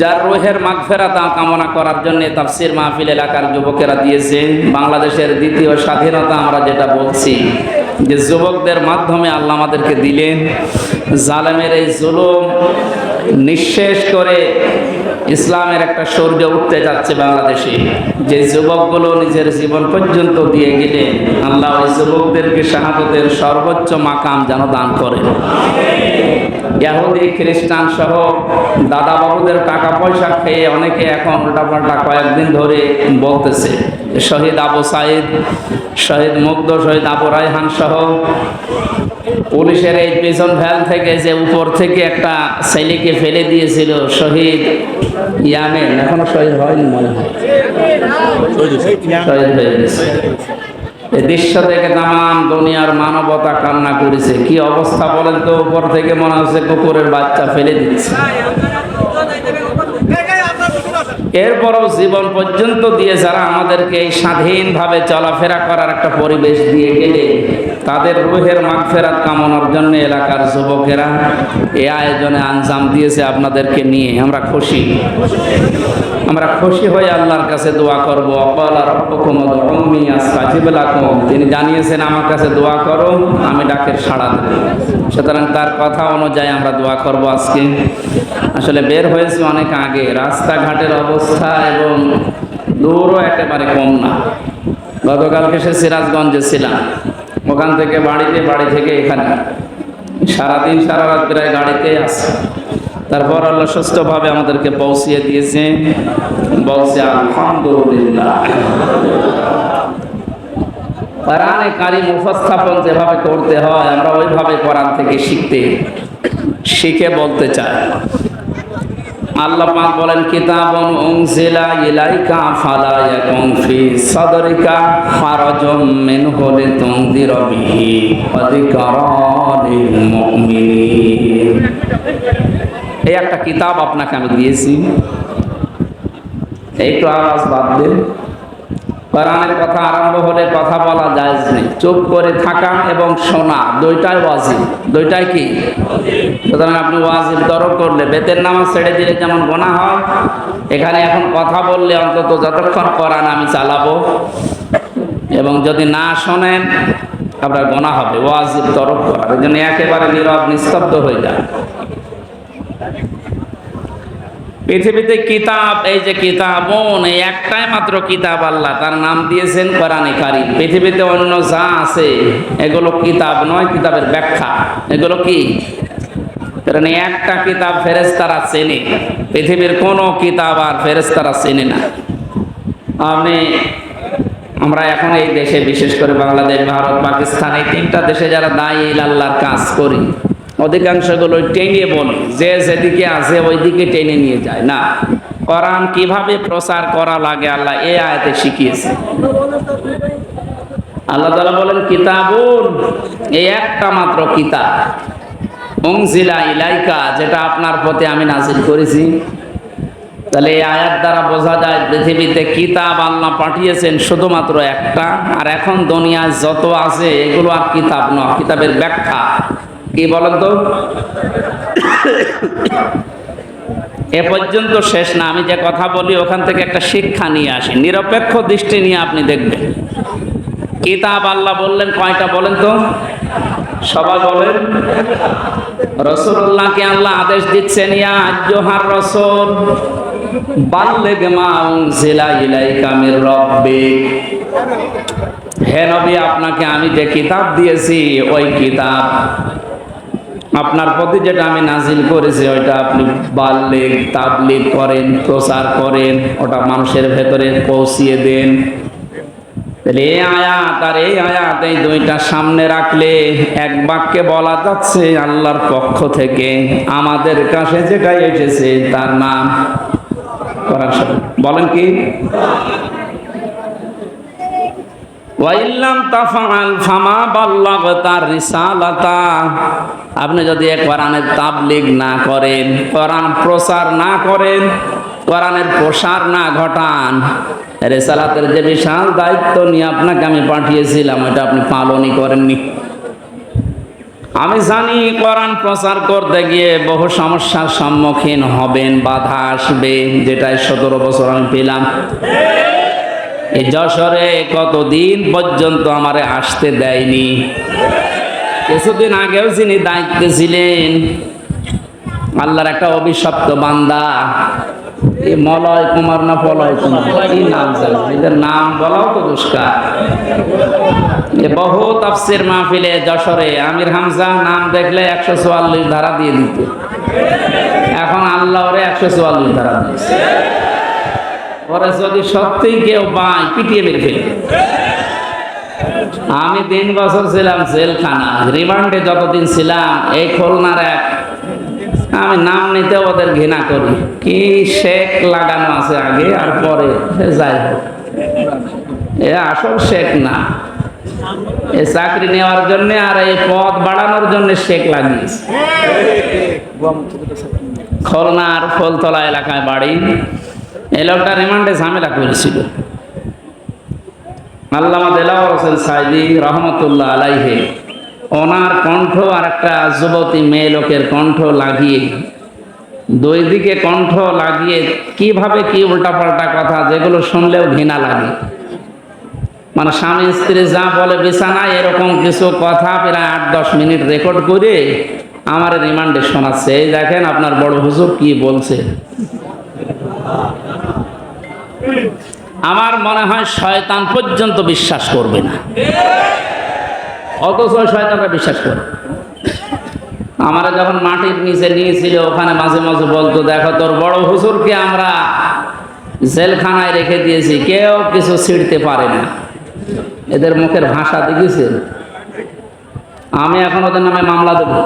যার রোহের মাগফেরাত কামনা করার জন্য তাফসির মাহফিল এলাকার যুবকেরা দিয়েছে। বাংলাদেশের দ্বিতীয় স্বাধীনতা আমরা যেটা বলছি, যে যুবকদের মাধ্যমে আল্লাহ আমাদেরকে দিলেন। জালেমের এই জুলুম নিঃশেষ করে ইসলামের একটা সূর্য উঠতে যাচ্ছে বাংলাদেশে। যে যুবকগুলো নিজের জীবন পর্যন্ত দিয়ে গেলে আল্লাহ ওই যুবকদেরকে শাহাদতের সর্বোচ্চ মাকাম যেন দান করেন ইহুদি খ্রিস্টান সহ দাদা বাবুদের টাকা পয়সা খেয়ে অনেকে এখন উল্টাপাল্টা কয়েকদিন ধরে বলতেছে। শহীদ আবু সাইদ, শহীদ মুগ্ধ, শহীদ আবু রায়হান সহ পুলিশের এই পিছন ভ্যাল থেকে যে উপর থেকে একটা ছেলেকে ফেলে দিয়েছিল শহীদ ইয়ামেন, এখনও শহীদ হয়নি মনে হয়। শহীদ হয়ে গেছে। দৃশ্য থেকে তাম দুনিয়ার মানবতা কান্না করেছে। কি অবস্থা বলেন তো? উপর থেকে মনে হচ্ছে কুকুরের বাচ্চা ফেলে দিচ্ছে। এরপরও জীবন পর্যন্ত দিয়ে যারা আমাদেরকে এই স্বাধীনভাবে চলাফেরা করার একটা পরিবেশ দিয়ে গেলে তাদের রুহের মাগফেরাত কামনার জন্য এলাকার যুবকেরা এ আয়োজনে আঞ্জাম দিয়েছে আপনাদেরকে নিয়ে, আমরা খুশি। আমরা খুশি হয়ে আল্লাহর কাছে দোয়া করব। অকাল রব্বকুম উদ্উনি আস্তাজিব লাকুম। তিনি জানিয়েছেন, আমার কাছে দোয়া করো, আমি ডাকের সাড়া দেব। সুতরাং তার কথা অনুযায়ী আমরা দোয়া করব আজকে। আসলে বের হয়েছে অনেক আগে। রাস্তাঘাটের অবস্থা এবং দূরও একেবারে কম না। গতকালকে সে সিরাজগঞ্জে ছিলাম। ওখান থেকে বাড়িতে, বাড়ি থেকে এখানে। সারাদিন সারা রাত প্রায় গাড়িতে আছে তারপর আল্লাহ সুস্থভাবে আমাদেরকে পৌঁছিয়ে দিয়েছে। বলছে, আলহামদুলিল্লাহ। কোরআনে কারিম উপস্থাপন যেভাবে করতে হয়, আমরা ওইভাবে কোরআন থেকে শিখতে, শিখে বলতে চাই। আল্লাহ পাক বলেন, কিতাবুন উনজিলা ইলাইকা ফালা ইয়াকুন ফি সাদরিকা ফারাজুম মিনহু লিতুনজির বিহি ওয়া যিকরা মুমিনিন. এই একটা কিতাব আপনাকে আমি দিয়েছি। একটু আওয়াজ বাদ দেন। কোরআনের কথা আরম্ভ হলে কথা বলা যায় চুপ করে থাকা এবং শোনা, দুইটাই ওয়াজিব। দুইটাই কি? সুতরাং আপনি ওয়াজিব তরক করলে, বেতের নামাজ ছেড়ে দিলে যেমন গোনা হয়, এখানে এখন কথা বললে অন্তত যতক্ষণ কোরআন আমি চালাবো। এবং যদি না শোনেন, আপনার গোনা হবে, ওয়াজিব তরক করার। জন্য একেবারে নীরব, নিস্তব্ধ হয়ে যায় পৃথিবীতে কিতাব, এই যে কিতাবন, এই একটাই মাত্র কিতাব আল্লাহ, তার নাম দিয়েছেন কোরআনে কারিম। পৃথিবীতে অন্য যা আছে, এগুলো কিতাব নয়, কিতাবের ব্যাখ্যা। এগুলো কি? কারণ একটা কিতাব ফেরেস্তারা চেনে। পৃথিবীর কোনো কিতাব আর ফেরেস্তারা চেনে না। আপনি আমরা এখন এই দেশে, বিশেষ করে বাংলাদেশ, ভারত, পাকিস্তান, এই তিনটা দেশে যারা দায়ী আল্লাহর কাজ করি। অধিকাংশগুলো টেনে বলে যে যেদিকে আছে ওইদিকে টেনে নিয়ে যায়। না, কোরআন কীভাবে প্রচার করা লাগে আল্লাহ এ আয়াতে শিখিয়েছে। আল্লাহ তালা বলেন, কিতাবুন এই একটা মাত্র কিতাব। উংজিলা ইলাইকা যেটা আপনার প্রতি আমি নাজিল করেছি। তাহলে এই আয়াত দ্বারা বোঝা যায়, পৃথিবীতে কিতাব আল্লাহ পাঠিয়েছেন শুধুমাত্র একটা। আর এখন দুনিয়ায় যত আছে, এগুলো আর কিতাব নয়, কিতাবের ব্যাখ্যা। কি বলেন তো? এ পর্যন্ত শেষ না, আমি যে কথা বলি ওখান থেকে একটা শিক্ষা নিয়ে আসি। নিরপেক্ষ দৃষ্টি নিয়ে আপনি দেখবেন। কিতাব আল্লাহ বললেন, কয়টা বলেন তো? সবাই বলেন। রসুল্লাহকে আল্লাহ আদেশ দিচ্ছেন, ইয়া আজ্জোহার রসুল হে নবী, আপনাকে আমি যে কিতাব দিয়েছি, ওই কিতাব আপনার প্রতি যেটা আমি নাজিল করেছি, ওইটা আপনি বাল্যিক তাবলিগ করেন, প্রচার করেন, ওটা মানুষের ভেতরে পৌঁছিয়ে দেন। তাহলে এই আয়াত আর এই আয়াত এই দুইটা সামনে রাখলে এক বাক্যে বলা যাচ্ছে, আল্লাহর পক্ষ থেকে আমাদের কাছে যেটা এসেছে, তার নাম করার বলেন কি? ওয়াইল্লাম তাফাল ফামা বাল্লাগতার রিসালাতা। আপনি যদি কোরআনের তাবলিগ না করেন, কোরআন প্রচার না করেন, কোরআনের প্রসার না ঘটান, রেসালাতের যে বিশাল দায়িত্ব নিয়ে আপনাকে আমি পাঠিয়েছিলাম ওটা আপনি পালনই করেননি। আমি জানি কোরআন প্রচার করতে গিয়ে বহু সমস্যার সম্মুখীন হবেন, বাধা আসবে, যেটাই সতেরো বছর আমি পেলাম। এই যশোরে কতদিন পর্যন্ত আমারে আসতে দেয়নি? কিছুদিন আগেও যিনি দায়িত্বে ছিলেন, আল্লাহর একটা অভিশপ্ত বান্দা এই মলয় কুমার না পলয় কুমার নাম এদের নাম বলাও তো দুষ্কার। এ বহু তাফসির মাহফিলে যশোরে আমির হামজা নাম দেখলে একশো চুয়াল্লিশ ধারা দিয়ে দিত। এখন আল্লাহরে একশো চুয়াল্লিশ ধারা দিয়েছে। ওরা যদি সত্যিই কেউ পায়, পিটিয়ে মেরে ফেলবে আমি তিন বছর ছিলাম জেলখানা, রিমান্ডে যতদিন ছিলাম, এই খুলনার এক। আমি নাম নিতে ওদের ঘৃণা করি। কি শেখ লাগানো আছে আগে আর পরে যাই হোক। এ আসল শেখ না। এ চাকরি নেওয়ার জন্য আর এই পদ বাড়ানোর জন্য শেখ লাগিয়েছে। খুলনার ফুলতলা এলাকায় বাড়ি। এই লোকটা রিমান্ডে ঝামেলা করেছিল। আল্লামা দেলাওয়ার হোসেন সাইদি রহমতুল্লাহ আলাইহে ওনার কণ্ঠ আর একটা যুবতী মেয়ে লোকের কণ্ঠ লাগিয়ে, দুই দিকে কণ্ঠ লাগিয়ে কীভাবে কি উল্টাপাল্টা কথা যেগুলো শুনলেও ঘৃণা লাগে। মানে স্বামী স্ত্রী যা বলে বিছানায় এরকম কিছু কথা প্রায় আট দশ মিনিট রেকর্ড করে আমার রিমান্ডে শোনাচ্ছে। এই দেখেন আপনার বড় হুজুর কি বলছে। আমার মনে হয় শয়তান পর্যন্ত বিশ্বাস করবে না। অথচ শয়তানরা বিশ্বাস করে। আমরা যখন মাটির নিচে নিয়েছিল, ওখানে মাঝে মাঝে বলতো, দেখো তোর বড় হুজুরকে আমরা জেলখানায় রেখে দিয়েছি, কেউ কিছু ছিঁড়তে পারে না। এদের মুখের ভাষা দেখেছেন? আমি এখন ওদের নামে মামলা দেবো।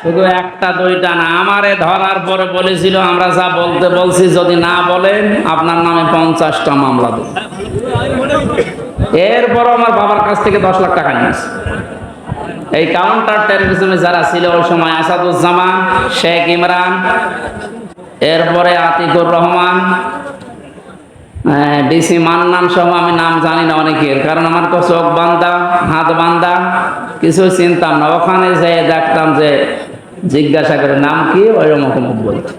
শুধু একটা, দুইটা না, আমারে ধরার পরে বলেছিল, আমরা যা বলতে বলছি, যদি না বলেন, আপনার নামে পঞ্চাশটা মামলা দেব। এরপর আমার বাবার কাছ থেকে দশ লাখ টাকা নিয়েছে। এই কাউন্টার টেরোরিজমে যারা ছিল, ওই সময় আসাদুজ্জামান, শেখ ইমরান, এরপরে আতিকুর রহমান ডিসি মান্নান সহ আমি নাম জানি না অনেকের, কারণ আমার তো চোখ বান্ধা হাত বান্ধা কিছু চিনতাম না। ওখানে যে দেখতাম যে জিজ্ঞাসা করে, নাম কি? ওই রকম বলতো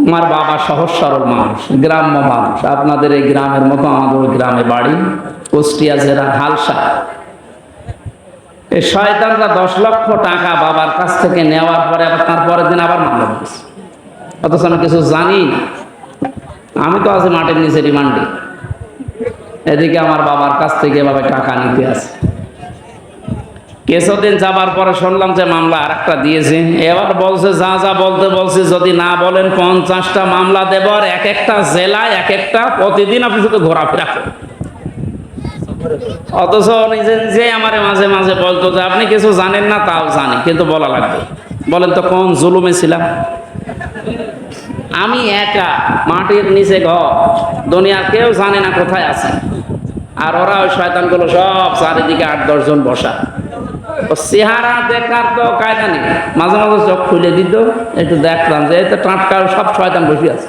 আমার বাবা সহজ সরল মানুষ, গ্রাম্য মানুষ। আপনাদের এই গ্রামের মতো আমাদের গ্রামে বাড়ি, কুষ্টিয়া জেলা হালসা এই শয়তানরা দশ লক্ষ টাকা বাবার কাছ থেকে নেওয়ার পরে আবার তার পরের দিন আবার মামলা দিয়েছে অথচ আমি কিছু জানি আমি তো আছি মাঠের নিচে রিমান্ডে এদিকে আমার বাবার কাছ থেকে এভাবে টাকা নিতে আছে কিছুদিন যাবার পরে শুনলাম যে মামলা আর একটা দিয়েছে। এবার বলছে, যা যা বলতে বলছে, যদি না বলেন পঞ্চাশটা মামলা দেব আর এক একটা জেলায় এক একটা প্রতিদিন আপনি শুধু ঘোরাফেরা করেন অথচ নিজে আমার মাঝে মাঝে বলতো যে, আপনি কিছু জানেন না, তাও জানি, কিন্তু বলা লাগবে। বলেন তো, কোন জুলুমে ছিলাম? আমি একা, মাটির নিচে ঘর, দুনিয়ার কেউ জানে না কোথায় আছে। আর ওরা ওই শয়তানগুলো সব চারিদিকে আট দশজন বসা। চেহারা দেখার তো কায়দা নেই। মাঝে মাঝে চোখ খুলে দিত, একটু দেখতাম যে এই তো টাটকা সব শয়তান বসে আছে।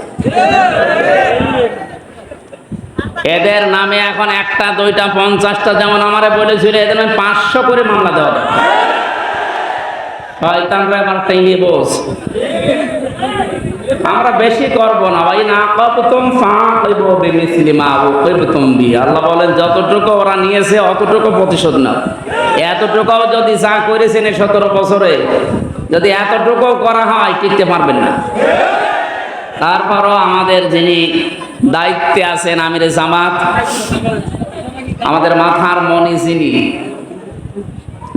এদের নামে এখন একটা, দুইটা, পঞ্চাশটা যেমন আমারে বলেছিল, এদের নামে পাঁচশো করে মামলা দেওয়া শয়তানরা আমার টেনে বস। আমরা বেশি করব না ভাই, না কবতুম ফাঁকইব বিমিসলি মা উকিবতুম বি আল্লাহ বলেন, যতটুকু ওরা নিয়েছে, অতটুকু প্রতিশোধ নাও। এতটুকুও যদি যা করেছেন এই সতেরো বছরে, যদি এতটুকু করা হয়, টিকতে পারবেন না। তারপরও আমাদের যিনি দায়িত্বে আছেন আমির জামাত, আমাদের মাথার মনি যিনি,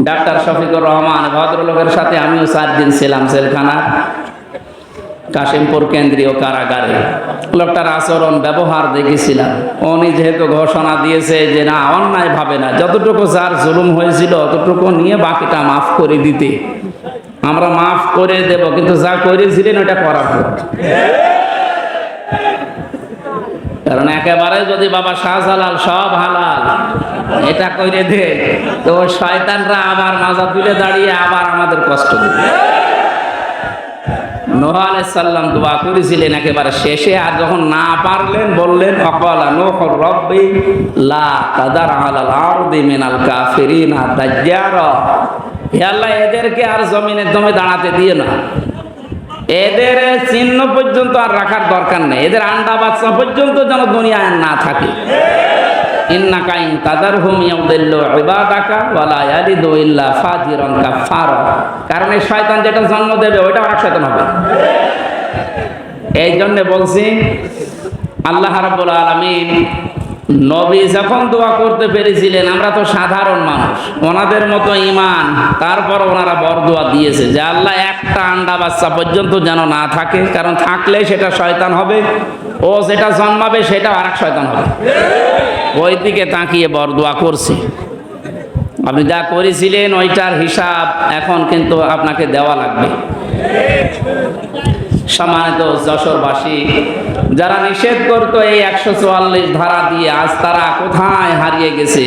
ডাক্তার শফিকুর রহমান, ভদ্রলোকের সাথে আমিও চার দিন ছিলাম জেলখানা কাশিমপুর কেন্দ্রীয় কারাগারে। লোকটার আচরণ, ব্যবহার দেখেছিলাম। উনি যেহেতু ঘোষণা দিয়েছে যে না, অন্যায় ভাবে না, যতটুকু যার জুলুম হয়েছিল, অতটুকু নিয়ে বাকিটা মাফ করে দিতে। আমরা মাফ করে দেব, কিন্তু যা করেছিলেন ওটা পর। কারণ একেবারে যদি বাবা শাহজালাল সব হালাল, এটা করে দে, তো শয়তানরা আবার মাজা তুলে দাঁড়িয়ে আবার আমাদের কষ্ট দেবে। নোহ আলাইসাল্লাম দোয়া করেছিলেন একেবারে শেষে, আর যখন না পারলেন, বললেন, অকলা নোহ রব্বি লা তাদার আলাল আরদি মিনাল কাফিরিনা দাজ্জার হে আল্লাহ, এদেরকে আর জমিনে তুমি দাঁড়াতে দিয়ে না। এদের চিহ্ন পর্যন্ত আর রাখার দরকার নেই। এদের আন্ডা বাচ্চা পর্যন্ত যেন দুনিয়ায় না থাকে। ইন্নাকা ইন তাদারহুম ইয়াউদিল্লু ইবাদাকা ওয়ালা ইয়ালিদু ইল্লা ফাজিরান কাফারা কারণ এই শয়তান যেটা জন্ম দেবে, ওইটা আরেক শয়তান হবে। এই জন্য বলছি, আল্লাহ রাব্বুল আলামিন নবী যখন দোয়া করতে পেরেছিলেন, আমরা তো সাধারণ মানুষ, ওনাদের মতো ইমান তারপর ওনারা বর দোয়া দিয়েছে যে আল্লাহ একটা আন্ডা বাচ্চা পর্যন্ত যেন না থাকে, কারণ থাকলে সেটা শয়তান হবে। ও যেটা জন্মাবে সেটা আরেক শয়তান হবে। ওই দিকে তাকিয়ে বরদোয়া করছে। আপনি যা করেছিলেন ওইটার হিসাব এখন কিন্তু আপনাকে দেওয়া লাগবে। সম্মানিত যশোরবাসী, যারা নিষেধ করতো এই একশো চুয়াল্লিশ ধারা দিয়ে, আজ তারা কোথায় হারিয়ে গেছে?